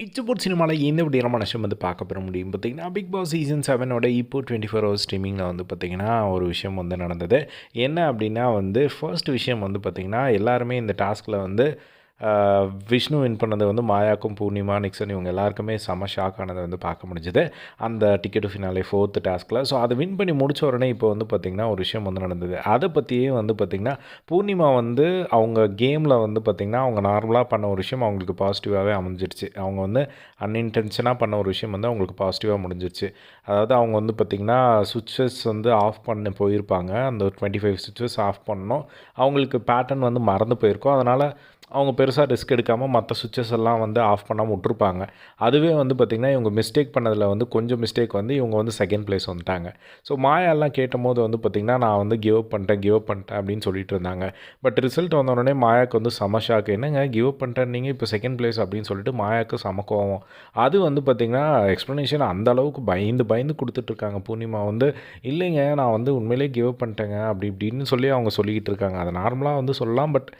இச்சப்போர்ட் சினிமாவில் எந்த விடியமான விஷயம் வந்து பார்க்க பெற முடியும். பார்த்தீங்கன்னா பிக் பாஸ் சீசன் செவனோட இப்போ டுவெண்ட்டி ஃபோர் ஹவர்ஸ் ஸ்ட்ரீமிங்கில் வந்து பார்த்திங்கன்னா ஒரு விஷயம் வந்து நடந்தது. என்ன அப்படின்னா வந்து ஃபர்ஸ்ட் விஷயம் வந்து பார்த்திங்கன்னா எல்லாருமே இந்த டாஸ்கில் வந்து விஷ்ணு வின் பண்ணது வந்து மாயாக்கும் பூர்ணிமா நிக்சன் இவங்க எல்லாருக்குமே செம ஷாக் ஆனதை வந்து பார்க்க முடிஞ்சுது. அந்த டிக்கெட் ஃபினாலே ஃபோர்த்து டாஸ்கில் ஸோ அதை வின் பண்ணி முடிச்ச உடனே இப்போ வந்து பார்த்திங்கன்னா ஒரு விஷயம் வந்து நடந்தது. அதை பற்றியே வந்து பார்த்திங்கன்னா பூர்ணிமா வந்து அவங்க கேமில் வந்து பார்த்திங்கன்னா அவங்க நார்மலாக பண்ண ஒரு விஷயம் அவங்களுக்கு பாசிட்டிவாகவே அமைஞ்சிருச்சு. அவங்க வந்து அன்இன்டென்ஷனாக பண்ண ஒரு விஷயம் வந்து அவங்களுக்கு பாசிட்டிவாக முடிஞ்சிருச்சு. அதாவது அவங்க வந்து பார்த்திங்கன்னா சுவிட்சஸ் வந்து ஆஃப் பண்ண போயிருப்பாங்க. அந்த டுவெண்ட்டி ஃபைவ் சுவிட்சஸ் ஆஃப் பண்ணோம் அவங்களுக்கு பேட்டர்ன் வந்து மறந்து போயிருக்கும். அதனால் அவங்க பெருசாக ரிஸ்க் எடுக்காமல் மற்ற சுவிட்சஸ் எல்லாம் வந்து ஆஃப் பண்ணாமல் விட்ருப்பாங்க அதுவே வந்து பார்த்திங்கன்னா இவங்க மிஸ்டேக் பண்ணதில் வந்து கொஞ்சம் மிஸ்டேக் வந்து இவங்க வந்து செகண்ட் பிளேஸ் வந்துட்டாங்க. ஸோ மாயாலாம் கேட்டபோது வந்து பார்த்திங்கன்னா நான் வந்து கிவ் அப் பண்ணிட்டேன் கிவ் அப் பண்ணிட்டேன் அப்படின்னு சொல்லிட்டு இருந்தாங்க. பட் ரிசல்ட் வந்த உடனே மாயாக்கு வந்து செம ஷாக் என்னங்க கிவ் அப் பண்ணிட்டேன் நீங்கள் இப்போ செகண்ட் பிளேஸ் அப்படின்னு சொல்லிட்டு மாயாக்கு செம கோவம். அது வந்து பார்த்திங்கன்னா எக்ஸ்ப்ளனேஷன் அந்த அளவுக்கு பயந்து பயந்து கொடுத்துட்ருக்காங்க பூர்ணிமா வந்து இல்லைங்க நான் வந்து உண்மையிலேயே கிவ் அப் பண்ணிட்டேங்க அப்படி இப்படின்னு சொல்லி அவங்க சொல்லிக்கிட்டு இருக்காங்க. அதை நார்மலாக வந்து சொல்லலாம் பட்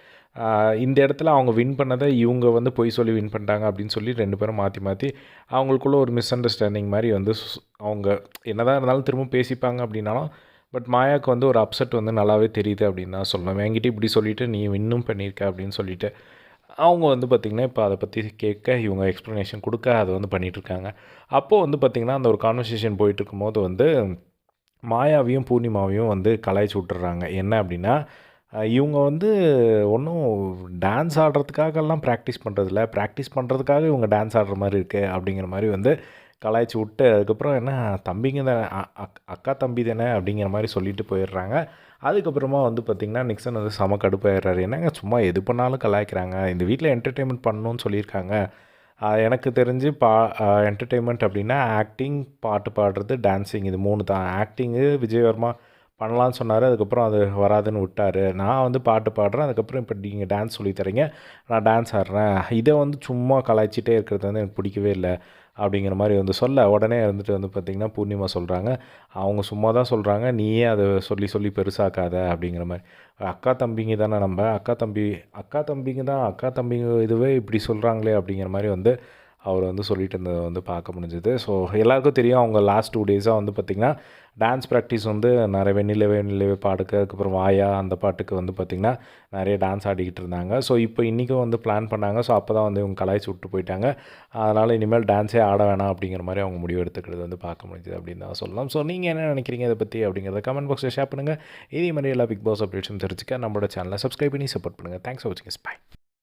இந்த இடத்துல அவங்க வின் பண்ணதை இவங்க வந்து பொய் சொல்லி வின் பண்ணிட்டாங்க அப்படின்னு சொல்லி ரெண்டு பேரும் மாற்றி மாற்றி அவங்களுக்குள்ள ஒரு மிஸ் அண்டர்ஸ்டாண்டிங் மாதிரி வந்து சு- அவங்க என்னதான் இருந்தாலும் திரும்ப பேசிப்பாங்க அப்படின்னாலும் பட் மாயாவுக்கு வந்து ஒரு அப்செட் வந்து நல்லாவே தெரியுது அப்படின்னு தான் சொல்லணும் என்கிட்ட இப்படி சொல்லிவிட்டு நீ வின்னும் பண்ணியிருக்க அப்படின்னு சொல்லிட்டு அவங்க வந்து பார்த்திங்கன்னா இப்போ அதை பற்றி கேட்க இவங்க எக்ஸ்ப்ளனேஷன் கொடுக்க அதை வந்து பண்ணிகிட்ருக்காங்க அப்போது வந்து பார்த்திங்கன்னா அந்த ஒரு கான்வர்சேஷன் போயிட்டு இருக்கும்போது வந்து மாயாவையும் பூர்ணிமாவையும் வந்து கலாய்ச்சி விட்டுறாங்க. என்ன அப்படின்னா இவங்க வந்து ஒன்றும் டான்ஸ் ஆடுறதுக்காகலாம் ப்ராக்டிஸ் பண்ணுறதில்ல ப்ராக்டிஸ் பண்ணுறதுக்காக இவங்க டான்ஸ் ஆடுற மாதிரி இருக்குது அப்படிங்கிற மாதிரி வந்து கலாய்ச்சி விட்டு அதுக்கப்புறம் என்ன தம்பிங்க தானே அக்- அக்கா தம்பி தானே அப்படிங்கிற மாதிரி சொல்லிட்டு போயிடுறாங்க. அதுக்கப்புறமா வந்து பார்த்திங்கன்னா நிக்சன் வந்து செம கடுப்பாயிடுறாரு. என்னங்க சும்மா எது பண்ணாலும் கலாய்க்கிறாங்க. இந்த வீட்டில் என்டர்டெயின்மெண்ட் பண்ணணும்னு சொல்லியிருக்காங்க. எனக்கு தெரிஞ்சு பா என்டர்டெயின்மெண்ட் அப்படின்னா ஆக்டிங் பாட்டு பாடுறது டான்ஸிங் இது மூணு தான். ஆக்டிங்கு விஜயவர்மா பண்ணலான்னு சொன்னார். அதுக்கப்புறம் அது வராதுன்னு விட்டார். நான் வந்து பாட்டு பாடுறேன். அதுக்கப்புறம் இப்போ நீங்கள் டான்ஸ் சொல்லி தரீங்க. நான் டான்ஸ் ஆடுறேன். இதை வந்து சும்மா கலாய்ச்சிட்டே இருக்கிறது வந்து எனக்கு பிடிக்கவே இல்லை அப்படிங்கிற மாதிரி வந்து சொல்ல உடனே இருந்துட்டு வந்து பார்த்திங்கன்னா பூர்ணிமா சொல்கிறாங்க அவங்க சும்மா தான் சொல்கிறாங்க நீயே அதை சொல்லி சொல்லி பெருசாக்காத அப்படிங்கிற மாதிரி. அக்கா தம்பிங்க தானே நம்ம. அக்கா தம்பி அக்கா தம்பிங்க தான். அக்கா தம்பிங்க இதுவே இப்படி சொல்கிறாங்களே அப்படிங்கிற மாதிரி வந்து அவர் வந்து சொல்லிட்டு இருந்ததை வந்து பார்க்க முடிஞ்சுது. ஸோ எல்லாருக்கும் தெரியும் அவங்க லாஸ்ட் டூ டேஸாக வந்து பார்த்திங்கன்னா டான்ஸ் ப்ராக்டிஸ் வந்து நிறைய நிலவே நிலவே பாடுக்கு அதுக்கப்புறம் வாயா அந்த பாட்டுக்கு வந்து பார்த்திங்கன்னா நிறைய டான்ஸ் ஆடிக்கிட்டு இருந்தாங்க. ஸோ இப்போ இன்றைக்கும் வந்து பிளான் பண்ணாங்க. ஸோ அப்போ தான் வந்து இவங்க கலாய்ச்சி விட்டு போயிட்டாங்க. அதனால் இனிமேல் டான்ஸே ஆட வேணாம் அப்படிங்கிற மாதிரி அவங்க முடிவு எடுத்துக்கிறது வந்து பார்க்க முடிஞ்சது அப்படின்னு தான் சொல்லலாம். ஸோ நீங்கள் என்ன நினைக்கிறீங்க இதை பற்றி அப்படிங்கிறத கமெண்ட் பாக்ஸில் ஷேர் பண்ணுங்கள் இதே மாதிரி எல்லா பிக் பாஸ் அப்டேட்ஸும் தெரிஞ்சுக்க நம்மளோட சேனலை சப்ஸ்கிரைப் பண்ணி சப்போர்ட் பண்ணுங்கள் தேங்க்ஸ் ஃபார் வாட்சிங் பை